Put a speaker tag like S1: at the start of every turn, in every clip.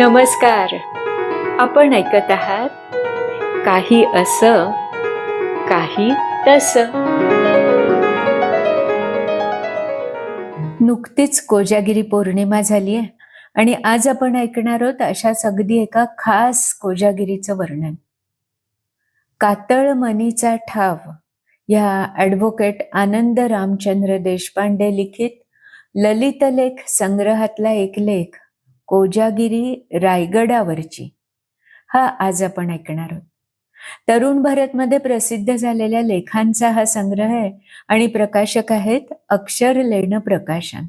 S1: नमस्कार. आपण ऐकत आहात काही असं काही तस. नुकतीच कोजागिरी पौर्णिमा झाली आहे आणि आज आपण ऐकणार आहोत अशाच अगदी एका खास कोजागिरीचं वर्णन. कातळ मनीचा ठाव या ॲडव्होकेट आनंद रामचंद्र देशपांडे लिखित ललितलेख संग्रहातला एक लेख. कोजागिरी रायगडावरची. हा आज आपण ऐकणार आहोत. तरुण भारतमध्ये प्रसिद्ध झालेल्या लेखांचा हा संग्रह आहे आणि प्रकाशक आहेत अक्षर लेण प्रकाशन.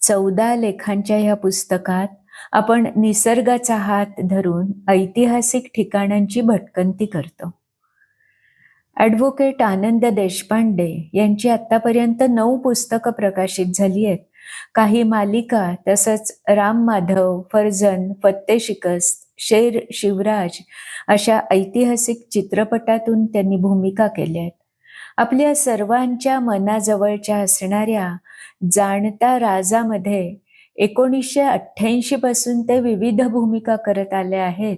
S1: चौदा लेखांच्या ह्या पुस्तकात आपण निसर्गाचा हात धरून ऐतिहासिक ठिकाणांची भटकंती करतो. ॲडव्होकेट आनंद देशपांडे यांची आतापर्यंत नऊ पुस्तकं प्रकाशित झाली आहेत. काही मालिका तसंच राम माधव फर्जन फत्ते शिकस्त शेर शिवराज अशा ऐतिहासिक चित्रपटातून त्यांनी भूमिका केल्या आहेत. आपल्या सर्वांच्या मनाजवळच्या असणाऱ्या जाणता राजामध्ये एकोणीसशे अठ्ठ्याऐंशी पासून ते विविध भूमिका करत आले आहेत.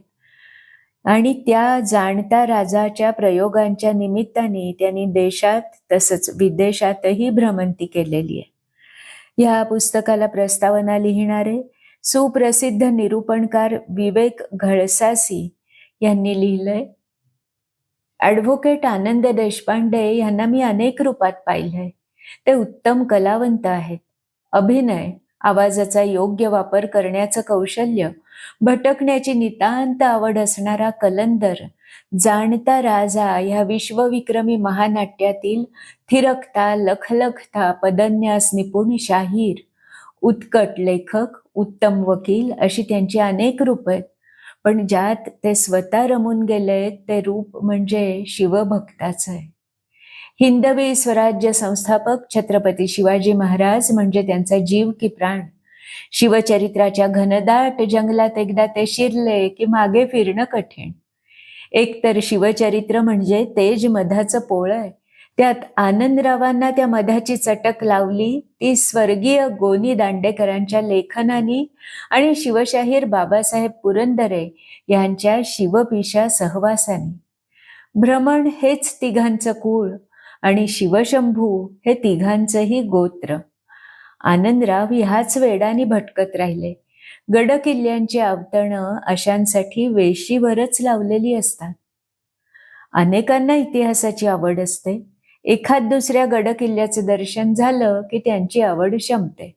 S1: आणि त्या जाणता राजाच्या प्रयोगांच्या निमित्ताने त्यांनी देशात तसंच विदेशातही भ्रमंती केलेली आहे. या पुस्तकाला प्रस्तावना लिहिणारे सुप्रसिद्ध निरूपणकार विवेक घळसासी यांनी लिहिलंय. ॲडव्होकेट आनंद देशपांडे यांना मी अनेक रूपात पाहिलंय. ते उत्तम कलावंत आहेत. अभिनय आवाजाचा योग्य वापर करण्याचं कौशल्य भटकण्याची नितांत आवड असणारा कलंदर जाणता राजा ह्या विश्वविक्रमी महानाट्यातील थिरकता लखलखता पदन्यास निपुण शाहीर. उत्कट लेखक उत्तम वकील अशी त्यांची अनेक रूप आहेत. पण ज्यात ते स्वतः रमून गेले ते रूप म्हणजे शिवभक्ताचं आहे. हिंदवी स्वराज्य संस्थापक छत्रपती शिवाजी महाराज म्हणजे त्यांचा जीव की प्राण. शिवचरित्राच्या घनदाट जंगलात एकदा ते शिरले की मागे फिरणं कठीण. एक तर शिवचरित्र म्हणजे तेज मधाचं पोळ आहे. त्यात आनंदरावांना त्या मधाची चटक लावली ती स्वर्गीय गोनी दांडेकरांच्या लेखनानी आणि शिवशाहीर बाबासाहेब पुरंदरे यांच्या शिवपिशा सहवासाने. भ्रमण हेच तिघांचं कुळ आणि शिवशंभू हे तिघांचंही गोत्र. आनंदराव ह्याच वेडाने भटकत राहिले. गड किल्ल्यांची आवतणं अशांसाठी वेशीभरच लावलेली असतात. अनेकांना इतिहासाची आवड असते. एखाद दुसऱ्या गड किल्ल्याचं दर्शन झालं की त्यांची आवड शमते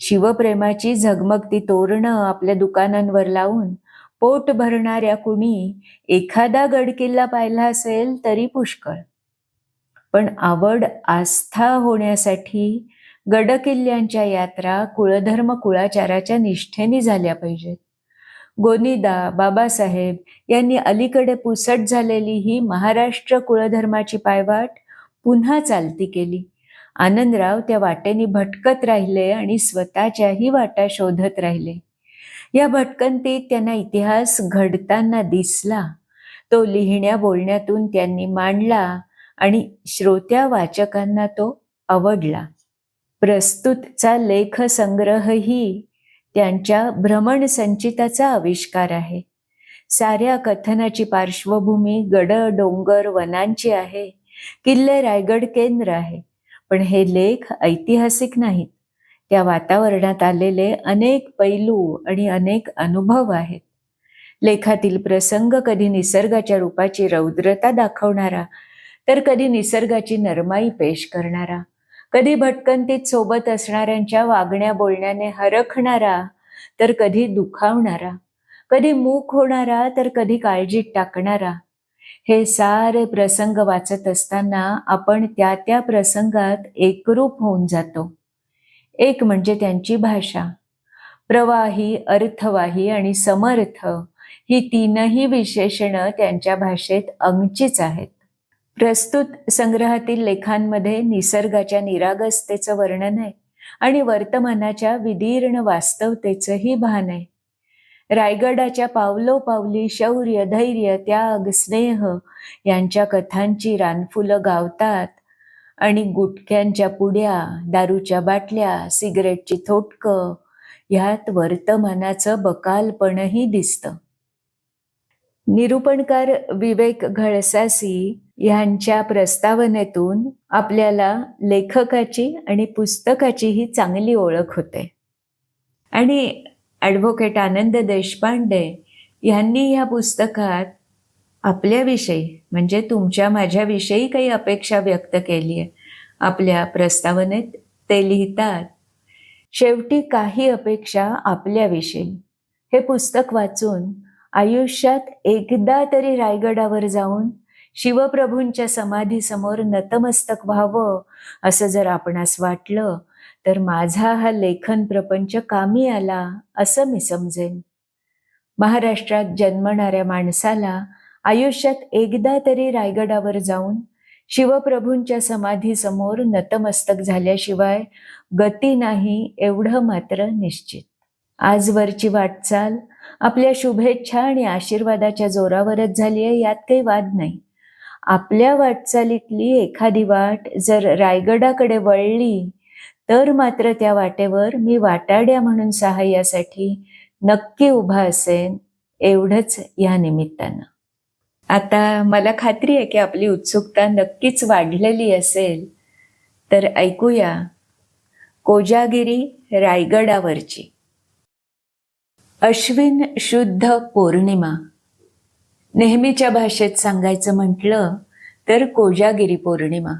S1: शिवप्रेमाची झगमगती तोरणं आपल्या दुकानांवर लावून पोट भरणाऱ्या कुणी एखादा गडकिल्ला पाहिला असेल तरी पुष्कळ. पण आवड आस्था होण्यासाठी गडकिल्ल्यांच्या यात्रा कुळधर्म कुळाचाराच्या निष्ठेने झाल्या पाहिजेत. गोनीदा बाबासाहेब यांनी अलीकडे पुसट झालेली ही महाराष्ट्र कुळधर्माची पायवाट पुन्हा चालती केली. आनंदराव त्या वाटेने भटकत राहिले आणि स्वतःच्याही वाटा शोधत राहिले. या भटकंतीत त्यांना इतिहास घडताना दिसला. तो लिहिण्या बोलण्यातून त्यांनी मांडला आणि श्रोत्या वाचकांना तो आवडला. प्रस्तुतचा लेख संग्रहही त्यांच्या भ्रमण संचिताचा आविष्कार आहे. साऱ्या कथनाची पार्श्वभूमी गड डोंगर वनांची आहे. किल्ले रायगड केंद्र आहे. पण हे लेख ऐतिहासिक नाहीत. त्या वातावरणात आलेले अनेक पैलू आणि अनेक अनुभव आहेत. लेखातील प्रसंग कधी निसर्गाच्या रूपाची रौद्रता दाखवणारा तर कधी निसर्गाची नरमाई पेश करणारा कधी भटकंतीत सोबत असणाऱ्यांच्या वागण्या बोलण्याने हरखणारा तर कधी दुखावणारा. कधी मूक होणारा तर कधी काळजीत टाकणारा. हे सारे प्रसंग वाचत असताना आपण त्या त्या प्रसंगात एकरूप होऊन जातो. एक म्हणजे त्यांची भाषा. प्रवाही अर्थवाही आणि समर्थ ही तीनही विशेषणं त्यांच्या भाषेत अंगचीच आहेत. प्रस्तुत संग्रहातील लेखांमध्ये निसर्गाच्या निरागसतेचं वर्णन आहे आणि वर्तमानाच्या विदीर्ण वास्तवतेचंही भान आहे. रायगडाच्या पावलोपावली शौर्य धैर्य त्याग स्नेह यांच्या कथांची रानफुलं गावतात आणि गुटख्यांच्या पुड्या दारूच्या बाटल्या सिगरेटची थोटकं ह्यात वर्तमानाचं बकालपणही दिसतं. निरूपणकार विवेक घळसासी ह्यांच्या प्रस्तावनेतून आपल्याला लेखकाची आणि पुस्तकाची ही चांगली ओळख होते. आणि ॲडव्होकेट आनंद देशपांडे यांनी ह्या पुस्तकात आपल्याविषयी म्हणजे तुमच्या माझ्याविषयी काही अपेक्षा व्यक्त केली आहे. आपल्या प्रस्तावनेत ते लिहितात शेवटी काही अपेक्षा आपल्याविषयी. हे पुस्तक वाचून आयुष्यात एकदा तरी रायगडावर जाऊन शिवप्रभूंच्या समाधीसमोर नतमस्तक व्हावं असं जर आपणास वाटलं तर माझा हा लेखन प्रपंच कामी आला असं मी समजेन. महाराष्ट्रात जन्मणाऱ्या माणसाला आयुष्यात एकदा तरी रायगडावर जाऊन शिवप्रभूंच्या समाधीसमोर नतमस्तक झाल्याशिवाय गती नाही एवढं मात्र निश्चित. आजवरची वाटचाल आपल्या शुभेच्छा आणि आशीर्वादाच्या जोरावरच झाली आहे यात काही वाद नाही. आपल्या वाटचालीतली एखादी वाट जर रायगडाकडे वळली तर मात्र त्या वाटेवर मी वाटाड्या म्हणून सहाय्यासाठी नक्की उभा असेन एवढंच या निमित्तानं. आता मला खात्री आहे की आपली उत्सुकता नक्कीच वाढलेली असेल तर ऐकूया कोजागिरी रायगडावरची. अश्विन शुद्ध पौर्णिमा. नेहमीच्या भाषेत सांगायचं म्हटलं तर कोजागिरी पौर्णिमा.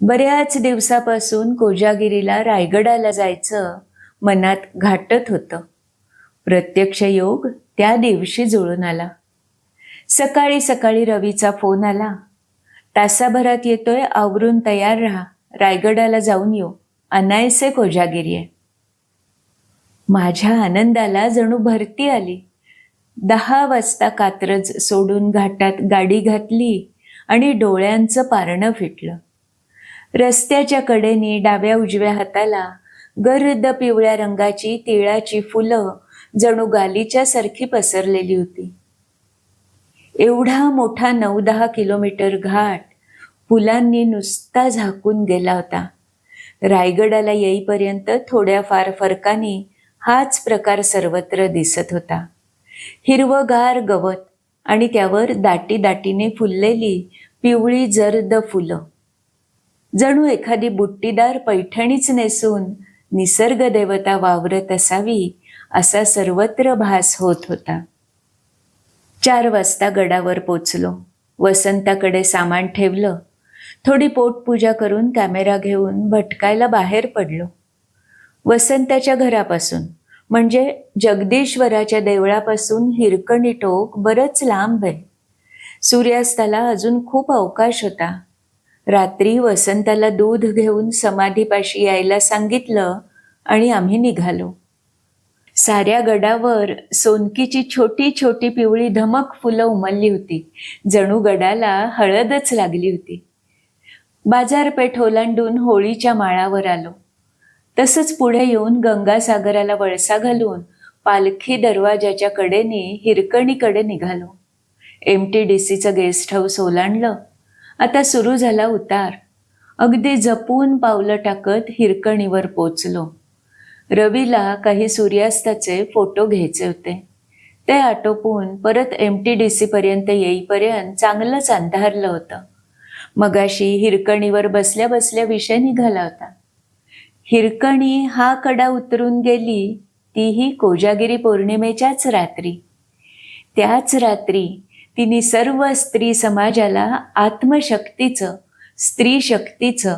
S1: बऱ्याच दिवसापासून कोजागिरीला रायगडाला जायचं मनात घाटत होतं. प्रत्यक्ष योग त्या दिवशी जुळून आला. सकाळी सकाळी रवीचा फोन आला. तासाभरात येतोय आवरून तयार राहा. रायगडाला जाऊन येऊ. अनायसे कोजागिरी आहे. माझ्या आनंदाला जणू भरती आली. दहा वाजता कात्रज सोडून घाटात गाडी घातली आणि डोळ्यांचं पारणं फिटलं. रस्त्याच्या कडेने डाव्या उजव्या हाताला गर्द पिवळ्या रंगाची तिळाची फुलं जणू गालीच्या सारखी पसरलेली होती. एवढा मोठा नऊ दहा किलोमीटर घाट फुलांनी नुसता झाकून गेला होता. रायगडाला येईपर्यंत थोड्याफार फरकाने हाच प्रकार सर्वत्र दिसत होता. हिरवगार गवत आणि त्यावर दाटी दाटीने फुललेली पिवळी जर्द फुलं. जणू एखादी बुट्टीदार पैठणीच नेसून निसर्ग देवता वावरत असावी असा सर्वत्र भास होत होता. चार वाजता गडावर पोचलो. वसंताकडे सामान ठेवलं. थोडी पोटपूजा करून कॅमेरा घेऊन भटकायला बाहेर पडलो. वसंताच्या घरापासून म्हणजे जगदीश्वराच्या देवळापासून हिरकणी टोक बरंच लांब आहे. सूर्यास्ताला अजून खूप अवकाश होता. रात्री वसंताला दूध घेऊन समाधीपाशी यायला सांगितलं आणि आम्ही निघालो. साऱ्या गडावर सोनकीची छोटी छोटी पिवळी धमक फुलं उमलली होती. जणू गडाला हळदच लागली होती. बाजारपेठ ओलांडून होळीच्या माळावर आलो. तसंच पुढे येऊन गंगासागराला वळसा घालून पालखी दरवाजाच्या कडेने हिरकणीकडे निघालो. एम टी डी सीचं गेस्ट हाऊस ओलांडलं. आता सुरू झाला उतार. अगदी जपून पावलं टाकत हिरकणीवर पोचलो. रवीला काही सूर्यास्ताचे फोटो घ्यायचे होते. ते आटोपून परत एम टी डी सीपर्यंत येईपर्यंत चांगलंच अंधारलं होतं. मगाशी हिरकणीवर बसल्या बसल्या विषय निघाला होता. हिरकणी हा कडा उतरून गेली तीही कोजागिरी पौर्णिमेच्याच रात्री. त्याच रात्री तिने सर्व स्त्री समाजाला आत्मशक्तीचं स्त्री शक्तीचं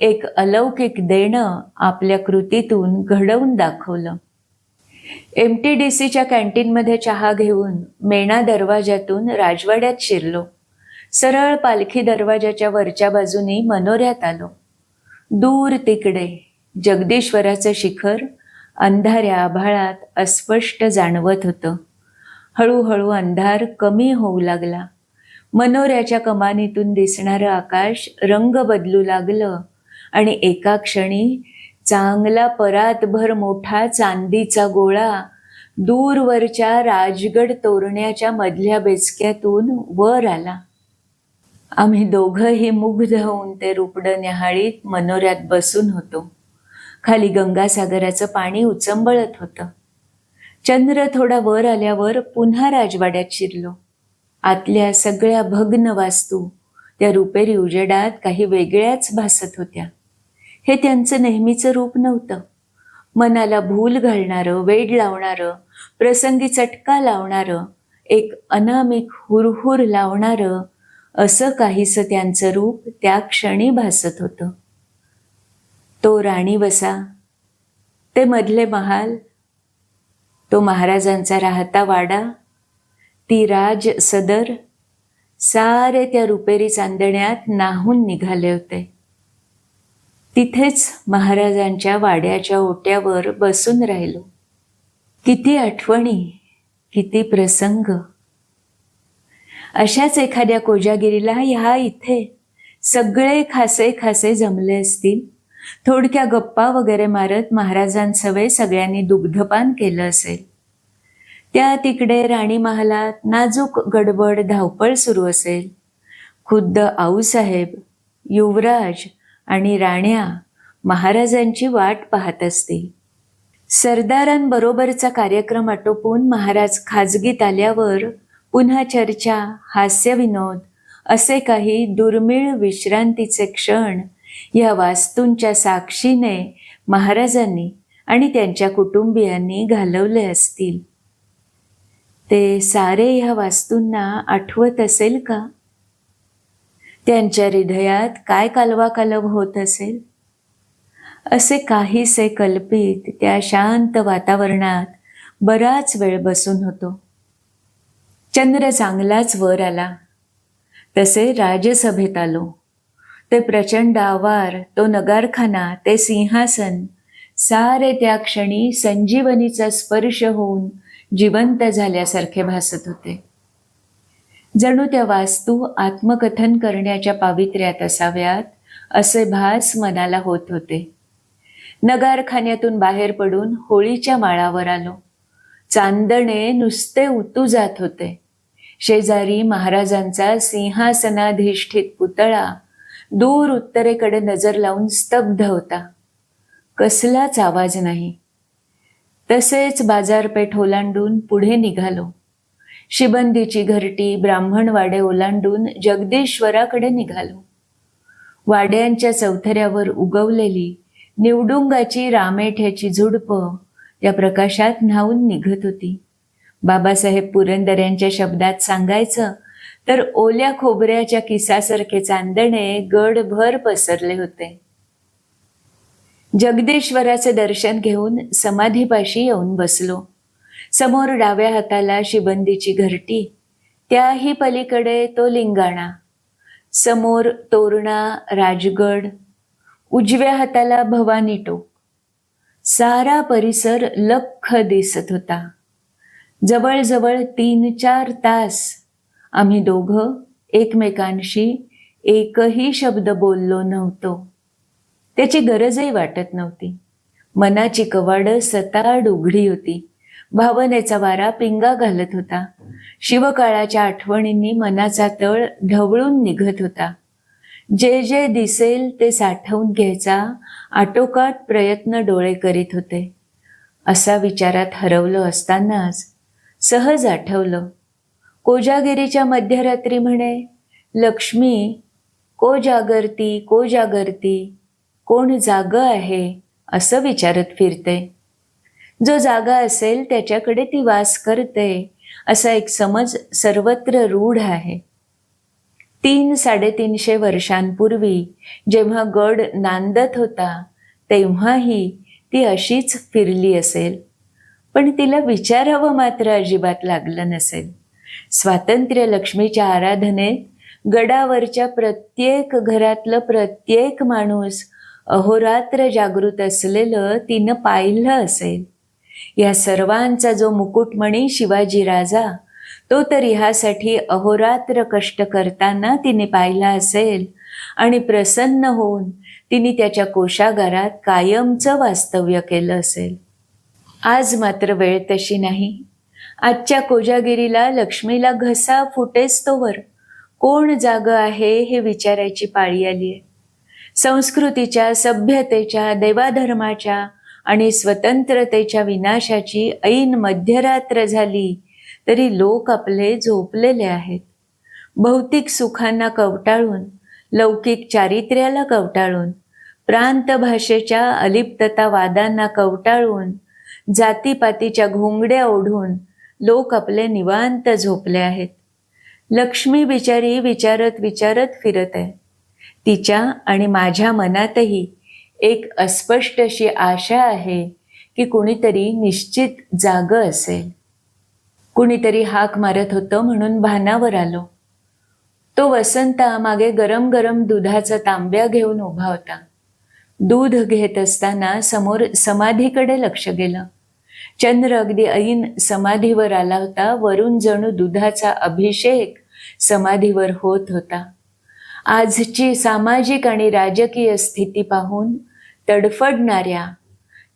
S1: एक अलौकिक देणं आपल्या कृतीतून घडवून दाखवलं. एम टी डी सीच्या कॅन्टीनमध्ये चहा घेऊन मेणा दरवाजातून राजवाड्यात शिरलो. सरळ पालखी दरवाजाच्या वरच्या बाजूनी मनोऱ्यात आलो. दूर तिकडे जगदीश्वराचं शिखर अंधाऱ्या आभाळात अस्पष्ट जाणवत होतं. हळूहळू अंधार कमी होऊ लागला. मनोऱ्याच्या कमानीतून दिसणारं आकाश रंग बदलू लागलं आणि एका क्षणी चांगला परातभर मोठा चांदीचा गोळा दूरवरच्या राजगड तोरण्याच्या मधल्या बेचक्यातून वर आला. आम्ही दोघंही मुग्ध होऊन ते रुपडं न्याहाळीत मनोऱ्यात बसून होतो. खाली गंगासागराचं पाणी उचंबळत होतं. चंद्र थोडा वर आल्यावर पुन्हा राजवाड्यात शिरलो. आतल्या सगळ्या भग्न वास्तू त्या रुपेरी उजेडात काही वेगळ्याच भासत होत्या. हे त्यांचं नेहमीचं रूप नव्हतं. मनाला भूल घालणारं वेड लावणारं प्रसंगी चटका लावणारं एक अनामिक हुरहुर लावणारं असं काहीसं त्यांचं रूप त्या क्षणी भासत होतं. तो राणी वसा ते मधले महाल. तो महाराजांचा राहता वाडा. ती राज सदर. सारे त्या रुपेरी चांदण्यात नाहून निघाले होते. तिथेच महाराजांच्या वाड्याच्या ओट्यावर बसून राहिलो. किती आठवणी किती प्रसंग. अशाच एखाद्या कोजागिरीला ह्या इथे सगळे खासे खासे जमले असतील. थोडक्या गप्पा वगैरे मारत महाराजांसवे सगळ्यांनी दुग्धपान केलं असेल. त्या तिकडे राणी महालात नाजूक गडबड धावपळ सुरू असेल. खुद्द आऊसाहेब युवराज आणि राण्या महाराजांची वाट पाहत असतील. सरदारांबरोबरचा कार्यक्रम आटोपून महाराज खाजगीत आल्यावर पुन्हा चर्चा हास्यविनोद असे काही दुर्मिळ विश्रांतीचे क्षण या वास्तूंच्या साक्षीने महाराजांनी आणि त्यांच्या कुटुंबियांनी घालवले असतील. ते सारे ह्या वास्तूंना आठवत असेल का? त्यांच्या हृदयात काय कालवा कालव होत असेल? असे काहीसे कल्पित त्या शांत वातावरणात बराच वेळ बसून होतो. चंद्र चांगलाच वर आला. तसे राजसभेत आलो. ते प्रचंड आवार तो नगारखाना ते सिंहासन सारे त्या क्षणी संजीवनीचा स्पर्श होऊन जिवंत झाल्यासारखे भासत होते. जणू त्या वास्तू आत्मकथन करण्याच्या पावित्र्यात असाव्यात असे भास मनाला होत होते. नगारखान्यातून बाहेर पडून होळीच्या माळावर आलो. चांदणे नुसते उतू जात होते. शेजारी महाराजांचा सिंहासनाधिष्ठित पुतळा दूर उत्तरेकडे नजर लावून स्तब्ध होता. कसलाच आवाज नाही. तसेच बाजारपेठ ओलांडून पुढे निघालो. शिबंदीची घरटी ब्राह्मण वाडे ओलांडून जगदीश्वराकडे निघालो. वाड्यांच्या चौथऱ्यावर उगवलेली निवडुंगाची रामेठ्याची झुडप त्या प्रकाशात न्हावून निघत होती. बाबासाहेब पुरंदर यांच्या शब्दात सांगायचं तर ओल्या खोबऱ्याच्या किसासारखे चांदणे गडभर पसरले होते. जगदेश्वराचे दर्शन घेऊन समाधीपाशी येऊन बसलो. समोर डाव्या हाताला शिबंदीची घरटी त्याही पलीकडे तो लिंगाणा समोर तोरणा राजगड उजव्या हाताला भवानी टोक. सारा परिसर लख दिसत होता. जवळजवळ तीन चार तास आम्ही दोघं एकमेकांशी एकही शब्द बोललो नव्हतो. त्याची गरजही वाटत नव्हती. मनाची कवाड सताड उघडी होती. भावनेचा वारा पिंगा घालत होता. शिवकाळाच्या आठवणींनी मनाचा तळ ढवळून निघत होता. जे जे दिसेल ते साठवून घ्यायचा आटोकाट प्रयत्न डोळे करीत होते. असा विचारात हरवलं असतानाच सहज आठवलं. कोजागिरीच्या मध्यरात्री म्हणे लक्ष्मी को जागरती को जागरती कोण जाग आहे? असं विचारत फिरते. जो जागा असेल त्याच्याकडे ती वास करते असा एक समज सर्वत्र रूढ आहे. तीन साडेतीनशे वर्षांपूर्वी जेव्हा गड नांदत होता तेव्हाही ती अशीच फिरली असेल. पण तिला विचारावं मात्र अजिबात लागलं नसेल. स्वातंत्र्य लक्ष्मीच्या आराधनेत गडावरच्या प्रत्येक घरातलं प्रत्येक माणूस अहोरात्र जागृत असलेलं तिनं पाहिलं असेल. या सर्वांचा जो मुकुटमणी शिवाजी राजा तो तर ह्यासाठी अहोरात्र कष्ट करताना तिने पाहिला असेल आणि प्रसन्न होऊन तिने त्याच्या कोशागारात कायमचं वास्तव्य केलं असेल. आज मात्र वेळ तशी नाही. आजच्या कोजागिरीला लक्ष्मीला घसा फुटेस तोवर कोण जाग आहे हे विचारायची पाळी आली आहे संस्कृतीच्या सभ्यतेच्या देवाधर्माच्या आणि स्वतंत्रतेच्या विनाशाची ऐन मध्यरात्र झाली तरी लोक आपले झोपलेले आहेत. भौतिक सुखांना कवटाळून लौकिक चारित्र्याला कवटाळून प्रांत भाषेच्या अलिप्तता वादांना कवटाळून जातीपातीच्या घोंगड्या ओढून लोक आपले निवांत झोपले आहेत. लक्ष्मी बिचारी विचारत विचारत फिरत आहे. तिच्या आणि माझ्या मनातही एक अस्पष्ट अशी आशा आहे की कुणीतरी निश्चित जाग असेल. कुणीतरी हाक मारत होतं म्हणून भानावर आलो. तो वसंता मागे गरम गरम दुधाचा तांब्या घेऊन उभा होता. दूध घेत असताना समोर समाधीकडे लक्ष गेलं. चंद्र अगदी ऐन समाधीवर आला होता. वरून जणू दुधाचा अभिषेक समाधीवर होत होता. आजची सामाजिक आणि राजकीय स्थिती पाहून तडफडणाऱ्या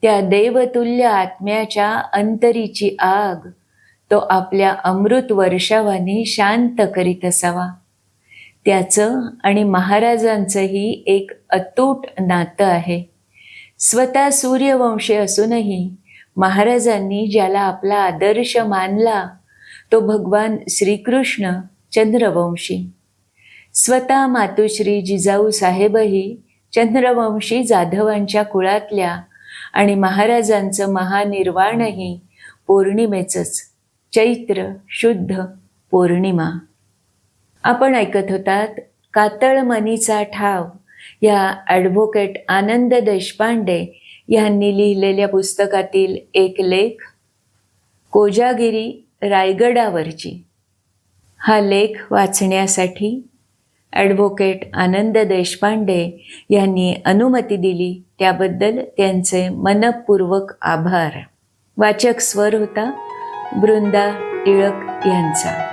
S1: त्या देवतुल्य आत्म्याच्या अंतरीची आग तो आपल्या अमृत वर्षावानी शांत करीत असावा. त्याचं आणि महाराजांचंही एक अतूट नातं आहे. स्वतः सूर्यवंशी असूनही महाराजांनी ज्याला आपला आदर्श मानला तो भगवान श्रीकृष्ण चंद्रवंशी. स्वतः मातुश्री जिजाऊ साहेबही चंद्रवंशी जाधवांच्या कुळातल्या आणि महाराजांचं महानिर्वाणही पौर्णिमेचंच चैत्र शुद्ध पौर्णिमा. आपण ऐकत होतात कातळ मनीचा ठाव या ॲडव्होकेट आनंद देशपांडे यांनी लिहिलेल्या पुस्तकातील एक लेख कोजागिरी रायगडावरची. हा लेख वाचण्यासाठी ॲडव्होकेट आनंद देशपांडे यांनी अनुमती दिली. त्याबद्दल त्यांचे मनपूर्वक आभार. वाचक स्वर होता बृंदा टिळक यांचा.